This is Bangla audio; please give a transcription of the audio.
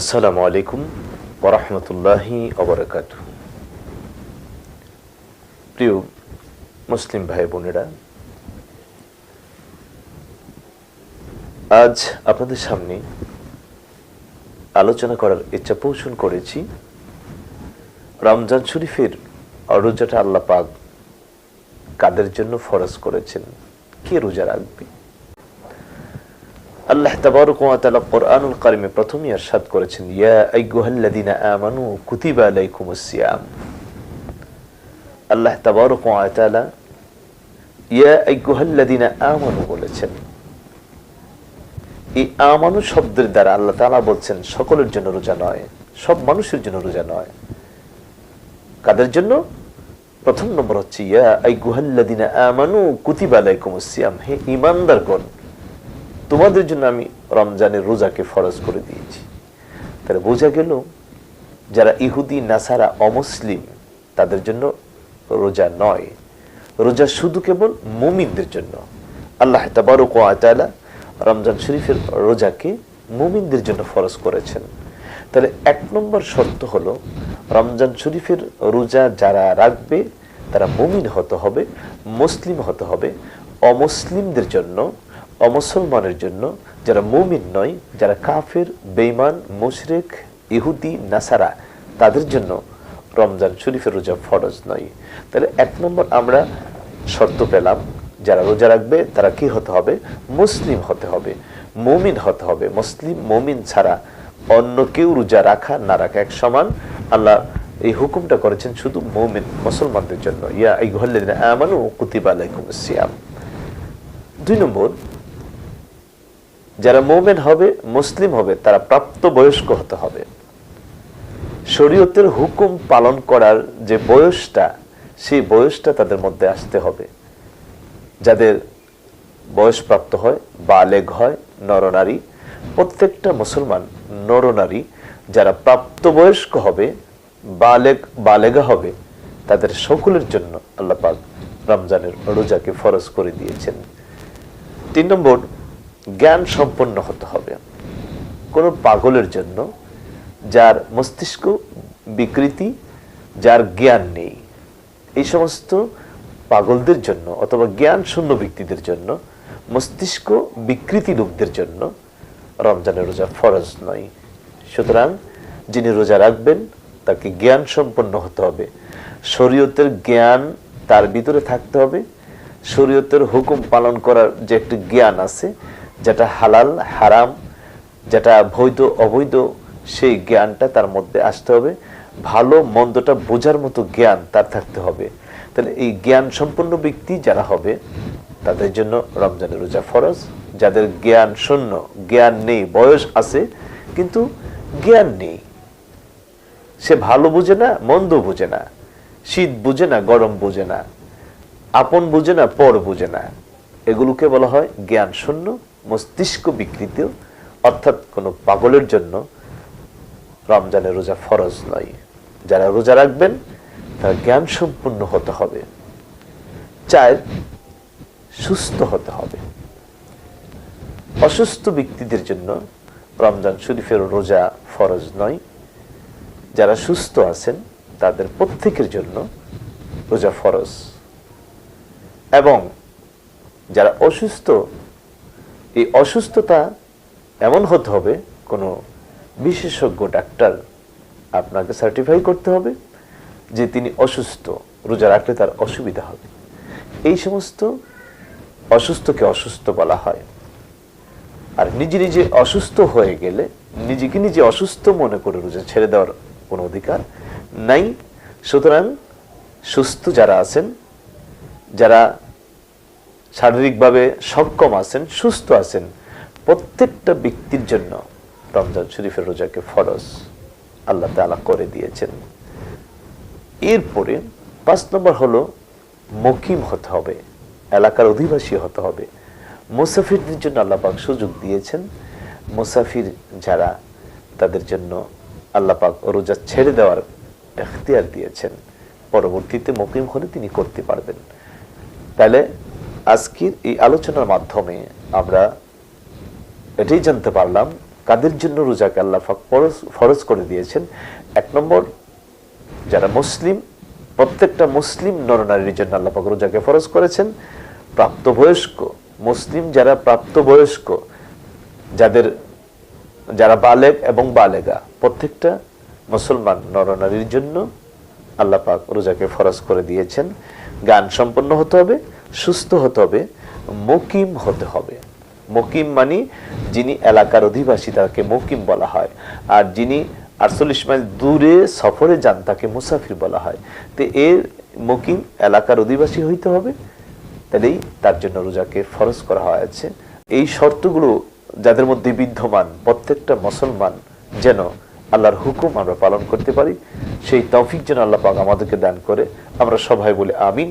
আসসালামু আলাইকুম ওরহমতুল্লাহি অবরাকাত প্রিয় মুসলিম ভাই বোনেরা, আজ আপনাদের সামনে আলোচনা করার ইচ্ছা পোষণ করেছি রমজান শরীফের রোজাটা আল্লাহ পাক কাদের জন্য ফরজ করেছেন? কে রোজা রাখবে? আল্লাহ তাবারক ওয়া তাআলা কারিমে প্রথমেই ইরশাদ করেছেন, ইয়া আমানু কুতিবা আলাইকুমুস সিয়াম। আল্লাহ ওয়া তাআলা, ইয়া আমানু বলেছেন। এই আমানু শব্দের দ্বারা আল্লাহ তাআলা বলছেন, সকলের জন্য রোজা নয়, সব মানুষের জন্য রোজা নয়। কাদের জন্য? প্রথম নম্বর হচ্ছে, ইয়া আইয়ুহাল্লাযীনা আমানু কুতিবা আলাইকুমুস সিয়াম। হে ঈমানদারগণ তোমাদের জন্য আমি রমজানের রোজাকে ফরজ করে দিয়েছি। তাহলে বোঝা গেল, যারা ইহুদি, নাসারা, অমুসলিম, তাদের জন্য রোজা নয়। রোজা শুধু কেবল মুমিনদের জন্য। আল্লাহ তাবারক ওয়া রমজান শরীফের রোজাকে মুমিনদের জন্য ফরজ করেছেন। তাহলে এক নম্বর শর্ত হলো, রমজান শরীফের রোজা যারা রাখবে, তারা মুমিন হতে হবে, মুসলিম হতে হবে। অমুসলিমদের জন্য অমুসলমানের জন্য যারা মুমিন নয়, যারা কাফের বেইমান মুশরেক, ইহুদি, নাসারা, তাদের জন্য রমজান শরীফের রোজা ফরজ নয়। তাহলে এক নম্বর আমরা শর্ত পেলাম, যারা রোজা রাখবে তারা কি হতে হবে? মুসলিম হতে হবে। মুমিন হতে হবে। মুসলিম মুমিন ছাড়া অন্য কেউ রোজা রাখা, না রাখা এক সমান। আল্লাহ এই হুকুমটা করেছেন শুধু মুমিন, মুসলমানদের জন্য। ইয়া আইয়ুহাল্লাযীনা আমানু কুতিবা আলাইকুমুস সিয়াম। দুই নম্বর যারা মোমেন হবে, মুসলিম হবে, তারা প্রাপ্ত বয়স্ক হতে হবে। শরীয়তের হুকুম পালন করার যে বয়সটা, সেই বয়সটা তাদের মধ্যে আসতে হবে। যাদের বয়স প্রাপ্ত হয়, বালেগ হয়, নরনারী, প্রত্যেকটা মুসলমান নরনারী যারা প্রাপ্তবয়স্ক হবে, বালেগ, বালেগা হবে, তাদের সকলের জন্য আল্লাহ পাক রমজানের রোজাকে ফরজ করে দিয়েছেন। তিন নম্বর জ্ঞান সম্পন্ন হতে হবে। কোনো পাগলের জন্য যার মস্তিষ্ক বিকৃতি, যার জ্ঞান নেই। এই সমস্ত পাগলদের জন্য অথবা জ্ঞান শূন্য ব্যক্তিদের জন্য, মস্তিষ্ক বিকৃতি লোকদের জন্য রমজানের রোজা ফরজ নয়। সুতরাং যিনি রোজা রাখবেন, তাকে জ্ঞান সম্পন্ন হতে হবে। শরীয়তের জ্ঞান তার ভিতরে থাকতে হবে। শরীয়তের হুকুম পালন করার যে একটি জ্ঞান আছে যেটা হালাল, হারাম, যেটা বৈধ, অবৈধ, সেই জ্ঞানটা তার মধ্যে আসতে হবে। ভালো, মন্দটা বোঝার মতো জ্ঞান তার থাকতে হবে। তাহলে এই জ্ঞান সম্পন্ন ব্যক্তি যারা হবে, তাদের জন্য রমজানের রোজা ফরজ। যাদের জ্ঞান শূন্য, জ্ঞান নেই, বয়স আছে, কিন্তু জ্ঞান নেই। সে ভালো বুঝে না, মন্দ বুঝে না। শীত বুঝে না, গরম বুঝে না। আপন বুঝে না, পর বুঝে না। এগুলোকে বলা হয় জ্ঞান শূন্য। মস্তিষ্ক বিকৃত, অর্থাৎ কোনো পাগলের জন্য রমজানের রোজা ফরজ নয়। যারা রোজা রাখবেন, তারা জ্ঞান সম্পূর্ণ হতে হবে। চার, সুস্থ হতে হবে। অসুস্থ ব্যক্তিদের জন্য রমজান শরীফের রোজা ফরজ নয়। যারা সুস্থ আছেন, তাদের প্রত্যেকের জন্য রোজা ফরজ। এবং যারা অসুস্থ এই অসুস্থতা এমন হতে হবে, কোনো বিশেষজ্ঞ, ডাক্তার আপনাকে সার্টিফাই করতে হবে যে তিনি অসুস্থ, রোজা রাখলে তার অসুবিধা হবে। এই সমস্ত অসুস্থকে অসুস্থ বলা হয়। আর নিজে নিজে অসুস্থ হয়ে গেলে নিজেকে নিজে অসুস্থ মনে করে রোজা ছেড়ে দেওয়ার কোনো অধিকার নাই। সুতরাং সুস্থ যারা আছেন, যারা শারীরিকভাবে সক্ষম আছেন, সুস্থ আছেন প্রত্যেকটা ব্যক্তির জন্য রমজান শরীফের রোজাকে ফরজ আল্লাহ তালা করে দিয়েছেন। এরপরে পাঁচ নম্বর হলো মকিম হতে হবে, এলাকার অধিবাসী হতে হবে। মুসাফিরদের জন্য আল্লাহ পাক সুযোগ দিয়েছেন। মুসাফির যারা, তাদের জন্য আল্লাহ পাক রোজা ছেড়ে দেওয়ার এখতিয়ার দিয়েছেন। পরবর্তীতে মকিম হলে তিনি করতে পারবেন। তাহলে আজকের এই আলোচনার মাধ্যমে আমরা এটাই জানতে পারলাম, কাদের জন্য রোজাকে আল্লাহ ফরজ ফরজ করে দিয়েছেন। এক নম্বর, যারা মুসলিম, প্রত্যেকটা মুসলিম নরনারীর জন্য আল্লাহ রোজাকে ফরজ করেছেন। প্রাপ্তবয়স্ক, মুসলিম যারা প্রাপ্তবয়স্ক, যাদের, যারা বালেগ এবং বালেগা, প্রত্যেকটা মুসলমান নরনারীর জন্য আল্লাহ পাক রোজাকে ফরজ করে দিয়েছেন। গান সম্পন্ন হতে হবে সুস্থ হতে হবে, মুকিম হতে হবে। মুকিম মানে যিনি এলাকার অধিবাসী, তাকে মুকিম বলা হয়। আর যিনি আটচল্লিশ মাইল দূরে সফরে যান, তাকে মুসাফির বলা হয়। তো এর মুকিম এলাকার অধিবাসী হইতে হবে। তাহলেই তার জন্য রোজাকে ফরজ করা হয়েছে এই শর্তগুলো যাদের মধ্যে বিদ্যমান, প্রত্যেকটা মুসলমান যেন আল্লাহর হুকুম আমরা পালন করতে পারি, সেই তৌফিক যেন আল্লাহ পাক আমাদেরকে দান করে। আমরা সবাই বলে আমিন।